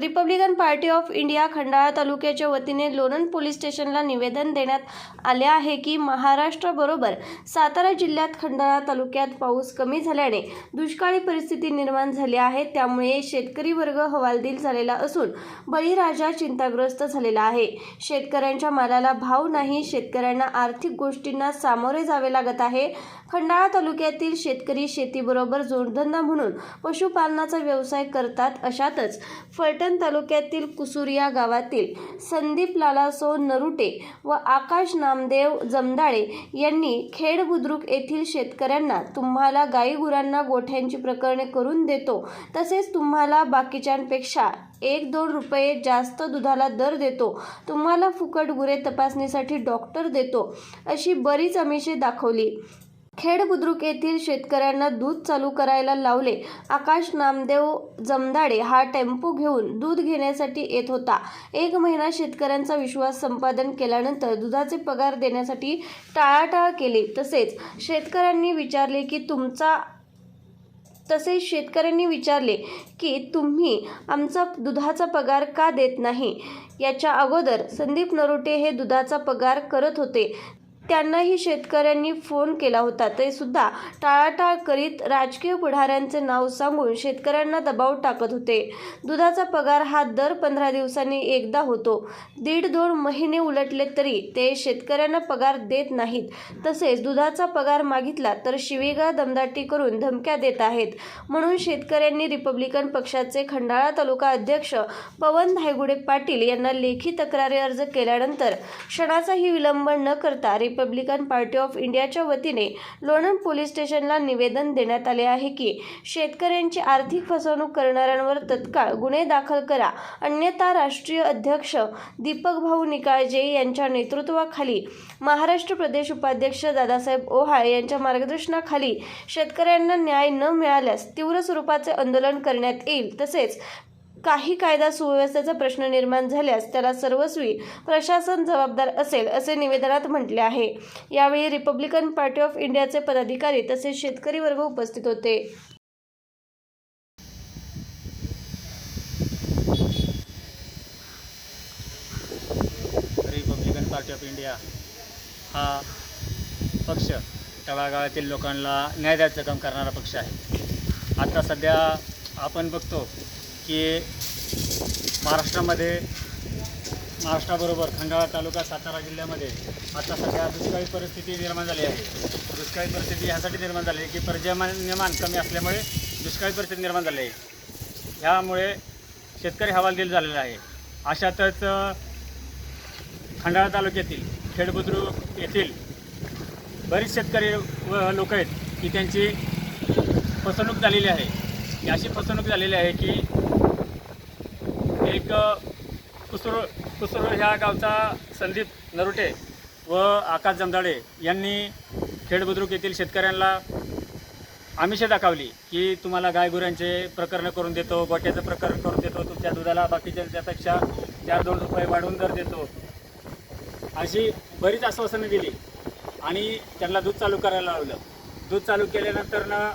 Republican Party of India Khandala तालुक्याच्या वतीने Lonand police स्टेशनला निवेदन देण्यात आले आहे की महाराष्ट्राबरोबर सातारा जिल्ह्यात खंडाळा तालुक्यात पाऊस कमी झाल्याने दुष्काळी परिस्थिती निर्माण झाली आहे. त्यामुळे शेतकरी वर्ग हवालदिल झालेला असून बळीराजा चिंताग्रस्त झालेला आहे. शेतकऱ्यांच्या मालाला भाव नाही. शेतकऱ्यांना आर्थिक गोष्टींना सामोरे जावे लागत आहे. खंडाळा तालुक्यातील शेतकरी शेतीबरोबर जोडधंदा म्हणून पशुपालनाचा व्यवसाय करतात. अशातच फलटण तालुक्यातील कुसुरिया गावातील संदीप लालासो नरुटे व आकाश नामदेव जमदाळे यांनी खेड बुद्रुक येथील शेतकऱ्यांना तुम्हाला गाईगुरांना गोठ्यांची प्रकरणे करून देतो. तसेच तुम्हाला बाकीच्यांपेक्षा एक दोन रुपये जास्त दुधाला दर देतो. तुम्हाला फुकट गुरे तपासणीसाठी डॉक्टर देतो. अशी बरीच अमिषे दाखवली. खेड बुद्रुक येथील शेतकऱ्यांना दूध चालू करायला लावले. आकाश नामदेव जमदाडे हा टेम्पो घेऊन दूध घेण्यासाठी येत होता. एक महिना शेतकऱ्यांचा विश्वास संपादन केल्यानंतर दुधाचे पगार देण्यासाठी टाळाटाळ केली. तसेच शेतकऱ्यांनी विचारले की तुमचा तसेच शेतकऱ्यांनी विचारले की तुम्ही आमचा दुधाचा पगार का देत नाही याच्या अगोदर संदीप नरोटे हे दुधाचा पगार करत होते. त्यांनाही शेतकऱ्यांनी फोन केला होता. ते सुद्धा टाळाटाळ करीत राजकीय पुढाऱ्यांचे नाव सांगून शेतकऱ्यांना दबाव टाकत होते. दुधाचा पगार हा दर पंधरा दिवसांनी एकदा होतो. दीड दोन महिने उलटले तरी ते शेतकऱ्यांना पगार देत नाहीत. तसेच दुधाचा पगार मागितला तर शिवेगा दमदाटी करून धमक्या देत आहेत. म्हणून शेतकऱ्यांनी रिपब्लिकन पक्षाचे खंडाळा तालुका अध्यक्ष पवन धायगुडे पाटील यांना लेखी तक्रारी अर्ज केल्यानंतर क्षणाचाही विलंब न करता रिपब्लिकन पार्टी ऑफ इंडियाच्या वतीने लोणंद पोलीस स्टेशनला निवेदन देण्यात आले आहे की शेतकऱ्यांची आर्थिक फसवणूक करणाऱ्यांवर तत्काळ गुन्हे दाखल करा. अन्यथा राष्ट्रीय अध्यक्ष दीपक भाऊ निकाळजे यांच्या नेतृत्वाखाली महाराष्ट्र प्रदेश उपाध्यक्ष दादासाहेब ओहाळ यांच्या मार्गदर्शनाखाली शेतकऱ्यांना न्याय न मिळाल्यास तीव्र स्वरूपाचे आंदोलन करण्यात येईल. तसेच काही कायदा सुव्यवस्थेचा प्रश्न निर्माण झाल्यास त्याला सर्वस्वी प्रशासन जबाबदार असेल असे निवेदनात म्हटले आहे. यावेळी रिपब्लिकन पार्टी ऑफ इंडियाचे पदाधिकारी तसेच शेतकरी वर्ग उपस्थित होते. रिपब्लिकन पार्टी ऑफ इंडिया हा पक्ष तळागाळातील लोकांना न्याय द्यायचं काम करणारा पक्ष आहे. आता सध्या आपण बघतो की महाराष्ट्रामध्ये महाराष्ट्राबरोबर खंडाळा तालुका सातारा जिल्ह्यामध्ये आता सध्या दुष्काळी परिस्थिती निर्माण झाली आहे. दुष्काळी परिस्थिती ह्यासाठी निर्माण झाली आहे की पर्जन्यमान कमी असल्यामुळे दुष्काळी परिस्थिती निर्माण झाली आहे. ह्यामुळे शेतकरी हवालदिल झालेला आहे. अशातच खंडाळा तालुक्यातील खेडबुद्रुक येथील बरीच शेतकरी व लोक आहेत की त्यांची फसवणूक झालेली आहे. अशी फसवणूक झालेली आहे की कुसुर कुसुर ह्या गावचा संदीप नरुटे व आकाश जमदाडे यांनी खेडबुद्रुक येथील शेतकऱ्यांना आमिषे दाखवली की तुम्हाला गायगुऱ्यांचे प्रकरण करून देतो गोट्याचं प्रकरण करून देतो तुमच्या दुधाला बाकीच्या त्यापेक्षा चार दोन रुपये वाढवून दर देतो. अशी बरीच आश्वासनं दिली आणि त्यांना दूध चालू करायला लावलं. दूध चालू केल्यानंतर ना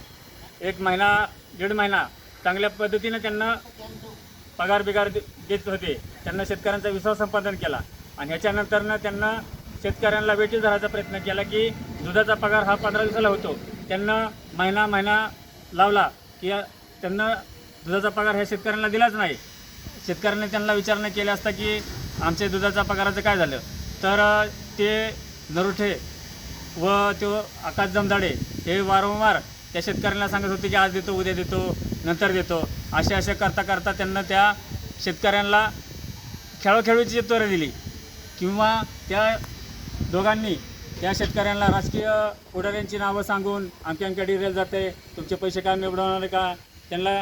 एक महिना दीड महिना चांगल्या पद्धतीनं त्यांना पगार बिगार देत होते. त्यांना शेतकऱ्यांचा विश्वास संपादन केला. आणि ह्याच्यानंतरनं त्यांना शेतकऱ्यांना वेटील धरायचा प्रयत्न केला की दुधाचा पगार हा पंधरा दिवसाला होतो. त्यांना महिना महिना लावला की त्यांना दुधाचा पगार ह्या शेतकऱ्यांना दिलाच नाही. शेतकऱ्यांनी त्यांना विचारणा केली असता की आमच्या दुधाचा पगाराचं काय झालं? तर ते नरुठे व तो आकाश जमदाडे हे वारंवार त्या शेतकऱ्यांना सांगत होते की आज देतो उद्या देतो नंतर देतो. असे असे करता करता त्यांना त्या शेतकऱ्यांना खेळोखेळूची त्वरे दिली किंवा त्या दोघांनी त्या शेतकऱ्यांना राजकीय पुढाऱ्यांची नावं सांगून अमक्या आमच्या डिरेल जाते तुमचे पैसे काय मिळवणार का? त्यांना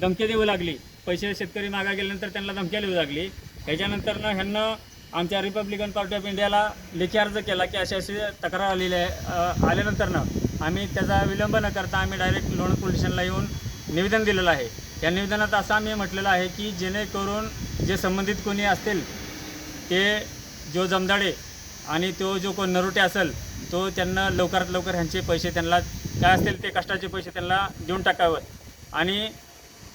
धमकी देऊ लागली. पैसे शेतकरी मागा गेल्यानंतर त्यांना धमक्या देऊ लागली. त्याच्यानंतरनं ह्यांना आमच्या रिपब्लिकन पार्टी ऑफ इंडियाला लेखी अर्ज केला की असे अशी तक्रार आलेली आहे. आल्यानंतरनं आम्ही त्याचा विलंब न करता आम्ही डायरेक्ट लोणंद पोलीस स्टेशनला येऊन निवेदन दिलेलं आहे. या निवेदनात असं आम्ही म्हटलेलं आहे की जेणेकरून जे संबंधित कोणी असतील ते जो जमदाडे आणि तो जो कोण नरोटे असेल तो त्यांना लवकरात लवकर ह्यांचे पैसे त्यांना काय असतील ते कष्टाचे पैसे त्यांना देऊन टाकावं. आणि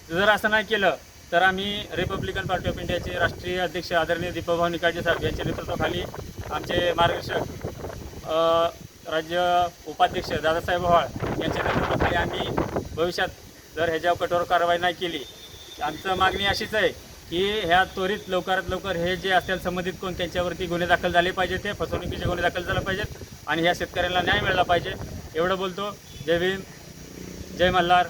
जर असं नाही केलं तर आम्ही रिपब्लिकन पार्टी ऑफ इंडियाचे राष्ट्रीय अध्यक्ष आदरणीय दीपभाऊ निकाळजे साहेब यांच्या नेतृत्वाखाली आमचे मार्गदर्शक राज्य उपाध्यक्ष दादासाहेब व्हाळ यांच्या नेतृत्वाखाली आम्ही भविष्यात जर ह्याच्यावर कठोर कारवाई नाही केली आमचं मागणी अशीच आहे की ह्या त्वरित लवकरात लवकर हे जे असतील संबंधित कोण त्यांच्यावरती गुन्हे दाखल झाले पाहिजेत ते फसवणुकीचे गुन्हे दाखल झाले पाहिजेत आणि ह्या शेतकऱ्यांना न्याय मिळाला पाहिजे. एवढं बोलतो. जय भीम. जय मल्हार.